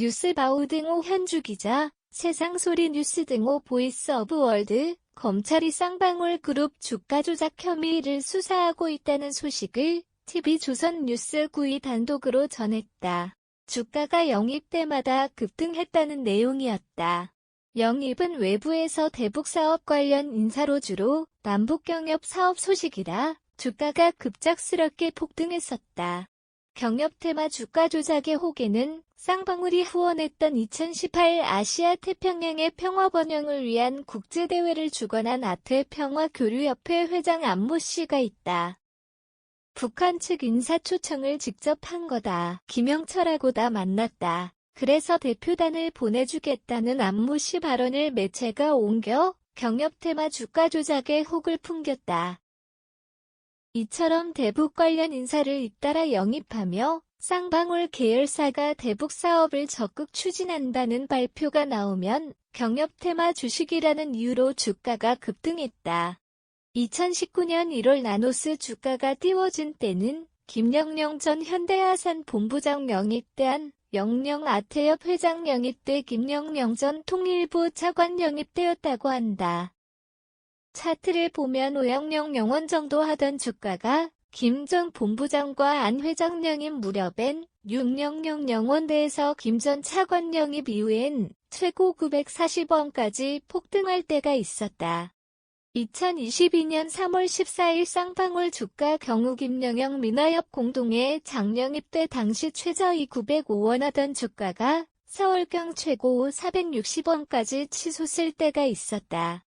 뉴스바우 등호 현주 기자, 세상소리 뉴스 등호 보이스 오브 월드, 검찰이 쌍방울 그룹 주가 조작 혐의를 수사하고 있다는 소식을 TV조선 뉴스 9위 단독으로 전했다. 주가가 영입 때마다 급등했다는 내용이었다. 영입은 외부에서 대북 사업 관련 인사로 주로 남북 경협 사업 소식이라 주가가 급작스럽게 폭등했었다. 경협 테마 주가 조작의 호개는 쌍방울이 후원했던 2018 아시아 태평양의 평화 번영을 위한 국제대회를 주관한 아태 평화교류협회 회장 안모 씨가 있다. 북한 측 인사 초청을 직접 한 거다. 김영철하고 다 만났다. 그래서 대표단을 보내주겠다는 안모 씨 발언을 매체가 옮겨 경협 테마 주가 조작에 혹을 풍겼다. 이처럼 대북 관련 인사를 잇따라 영입하며 쌍방울 계열사가 대북 사업을 적극 추진한다는 발표가 나오면 경협 테마 주식이라는 이유로 주가가 급등했다. 2019년 1월 나노스 주가가 띄워진 때는 김영령 전 현대아산 본부장 영입 대한 영령 아태협 회장 영입대 김영령 전 통일부 차관 영입대였다고 한다. 차트를 보면 오영령 영원 정도 하던 주가가 김전 본부장과 안 회장 영입 무렵엔 6영령 영원대에서 김 전 차관 영입 이후엔 최고 940원까지 폭등할 때가 있었다. 2022년 3월 14일 쌍방울 주가 경우 김영영 민화협 공동의 장영입 때 당시 최저이 905원 하던 주가가 서울경 최고 460원까지 치솟을 때가 있었다.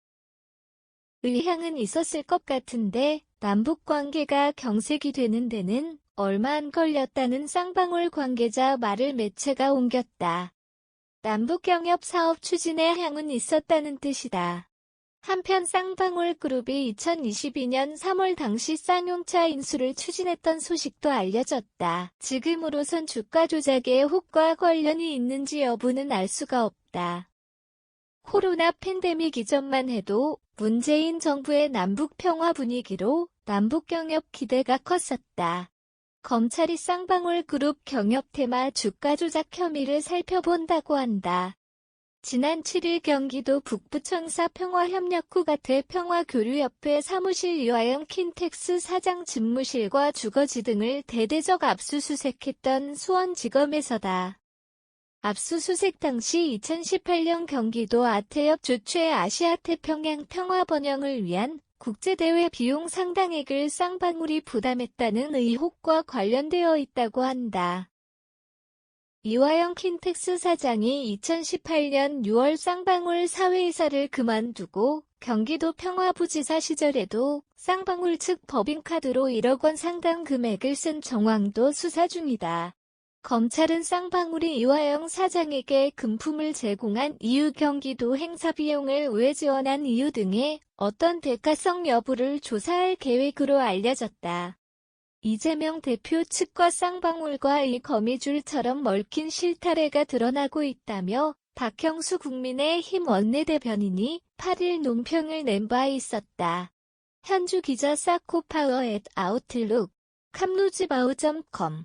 의향은 있었을 것 같은데 남북 관계가 경색이 되는 데는 얼마 안 걸렸다는 쌍방울 관계자 말을 매체가 옮겼다. 남북 경협 사업 추진에 향은 있었다는 뜻이다. 한편 쌍방울 그룹이 2022년 3월 당시 쌍용차 인수를 추진했던 소식도 알려졌다. 지금으로선 주가 조작에 혹과 관련이 있는지 여부는 알 수가 없다. 코로나 팬데믹 이전만 해도 문재인 정부의 남북 평화 분위기로 남북 경협 기대가 컸었다. 검찰이 쌍방울 그룹 경협 테마 주가 조작 혐의를 살펴본다고 한다. 지난 7일 경기도 북부청사 평화협력구 가태 평화교류협회 사무실 이화영 킨텍스 사장 집무실과 주거지 등을 대대적 압수수색했던 수원지검에서다. 압수수색 당시 2018년 경기도 아태협 주최 아시아 태평양 평화 번영을 위한 국제대회 비용 상당액을 쌍방울이 부담했다는 의혹과 관련되어 있다고 한다. 이화영 킨텍스 사장이 2018년 6월 쌍방울 사회이사를 그만두고 경기도 평화부지사 시절에도 쌍방울 측 법인카드로 1억 원 상당 금액을 쓴 정황도 수사 중이다. 검찰은 쌍방울이 이화영 사장에게 금품을 제공한 이유 경기도 행사 비용을 왜 지원한 이유 등의 어떤 대가성 여부를 조사할 계획으로 알려졌다. 이재명 대표 측과 쌍방울과 이 거미줄처럼 멀긴 실타래가 드러나고 있다며 박형수 국민의힘 원내대변인이 8일 논평을 낸 바 있었다. 현주 기자 사코파워 앳 아웃룩 캄루지바우.com